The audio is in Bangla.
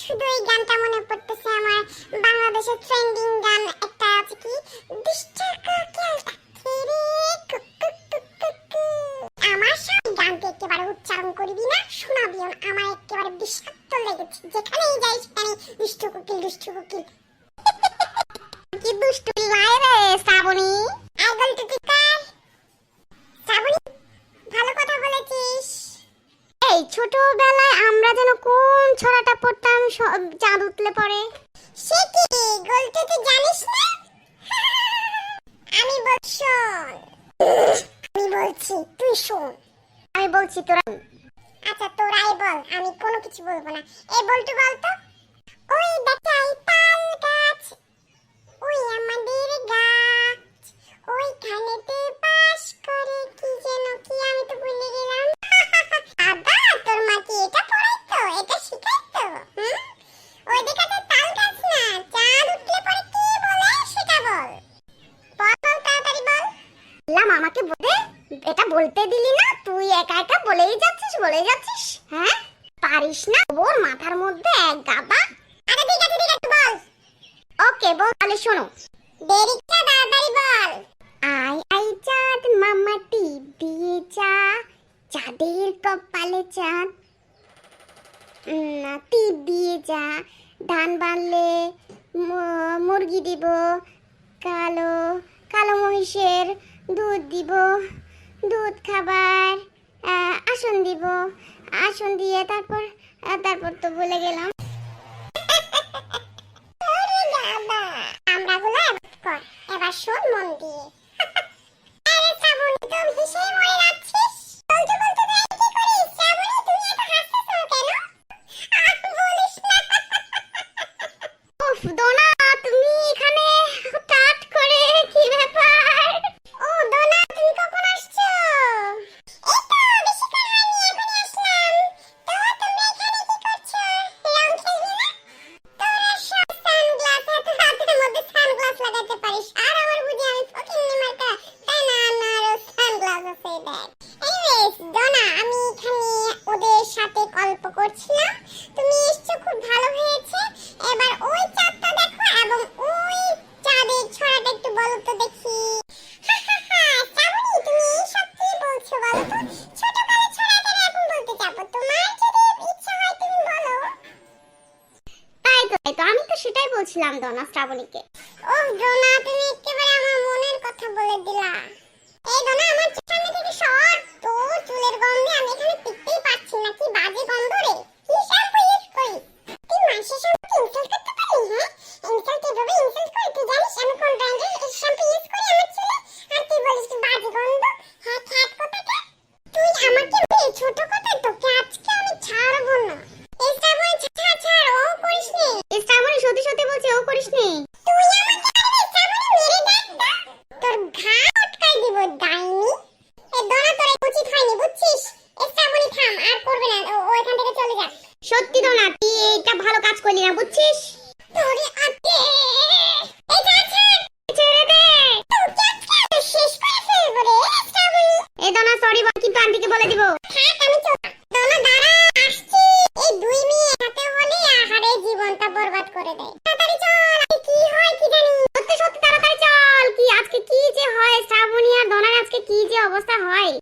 শুধু এই গানটা মনে পড়তেছে আমার বাংলাদেশের ট্রেন্ডিং গান একটা আছে কি আমার একেবারে উচ্চারণ করবি না শোনাবিও আমার একেবারে বিষাক্ত লেগেছে। যাই সেখানে দুষ্টু দুষ্টু কি দুষ্টু শ্রাবণী? ছোটবেলায় আমরা যেন কোন ছড়াটা পড়তাম চাঁদ উঠলে পরে সে কি? গল্প তুই জানিস না? আমি বলছি আমি বলছি তুই শোন। আমি বলছি তোরা আচ্ছা তোরাই বল। আমি কোনো কিছু বলব না। এই বলটু বলতো এটা বলতে দিলি না তুই একা একা বলেই যাচ্ছিস বলেই যাচ্ছিস হ্যাঁ? পারিস না। ওর মাথার মধ্যে এক গাদা। আরে ঠিক আছে ঠিক আছে বল। ওকে বল তাহলে শোনো। দেরি চা তাড়াতাড়ি বল। আই আই চাঁদ মামা টিপ দিয়ে চা। চাঁদের কপালে চাঁদ। উম, টিপ দিয়ে যা। ধান বানলে মুরগি দিব। কালো কালো মহিষের দুধ দিব। দুধ খাবার আসন দিব। আসন দিয়ে তারপর তারপর তো বলে গেলাম। এবার শোন মন দিয়ে। আরে শ্রাবণী তো হেসে মরে যাচ্ছিস বলতে বলতে তুই কি করিস? শ্রাবণী তুমি এত হাসছিস কেন? বলিস না। উফ দোনা। করছিলাম, তুমি এসছো খুব ভালো হয়েছে। এবার ওই চাঁদটা দেখো এবং ওই চাঁদের ছড়াটা একটু বলো তো দেখি। আমি তো সেটাই বলছিলাম দোনা শ্রাবণীকে। ও দোনা তুমি একেবারে আমার মনের কথা বলে দিলা। এই দোনা আমার সামনে থেকে সর। চুলের গন্ধে আমি এখানে টিকতেই পারছি না কি বাজে গন্ধ রে কি শ্যাম্পু ইউজ করি তুই মানুষের শ্যাম্পু ইনসাল্ট করতে পারলি হ্যাঁ ইনসাল্ট কীভাবে ইনসাল্ট করি তুই জানিস আমি কোন ব্র্যান্ডের শ্যাম্পু ইউজ করি আমার চুলে আর তুই বলিস কি বাজে গন্ধ হ্যাঁ খ্যাট কোথাকার তুই আমাকে মেয়ে ছোট কথা তোকে আজকে আমি ছাড়বো না এই শ্রাবণী ছাড় ছাড় ও করিস নে এই শ্রাবণী সত্যি সত্যি বলছি ও করিস নে তুই আমাকে আরে শ্রাবণী মেরে দেখ তো তোর ঘা আটকাই দিব ডাইনি এ দোনা তোর উচিত হয়নি বুঝছিস এই শ্রাবণী থাম আর তো না ও ও এখান থেকে চলে যা সত্যি দোনা তুই এইটা ভালো কাজ করলি না বুঝছিস তোরে আতে এই ছাড় ছাড় ছেড়ে দে তোকে আজকে আমি শেষ করে ফেলব রে শ্রাবণী এই দোনা সরি বল কিন্তু আন্টিকে বলে দিব থাক আমি চল দোনা দাঁড়া আসছি এই দুই মেয়ে হাতে হলে আহারে জীবনটা বরবাদ করে দেয় তাড়াতাড়ি চল আজকে কি হয় কি জানি সত্যি সত্যি তাড়াতাড়ি চল কি আজকে কি যে হয় শ্রাবণী আর দোনার আজকে কি যে অবস্থা হয়।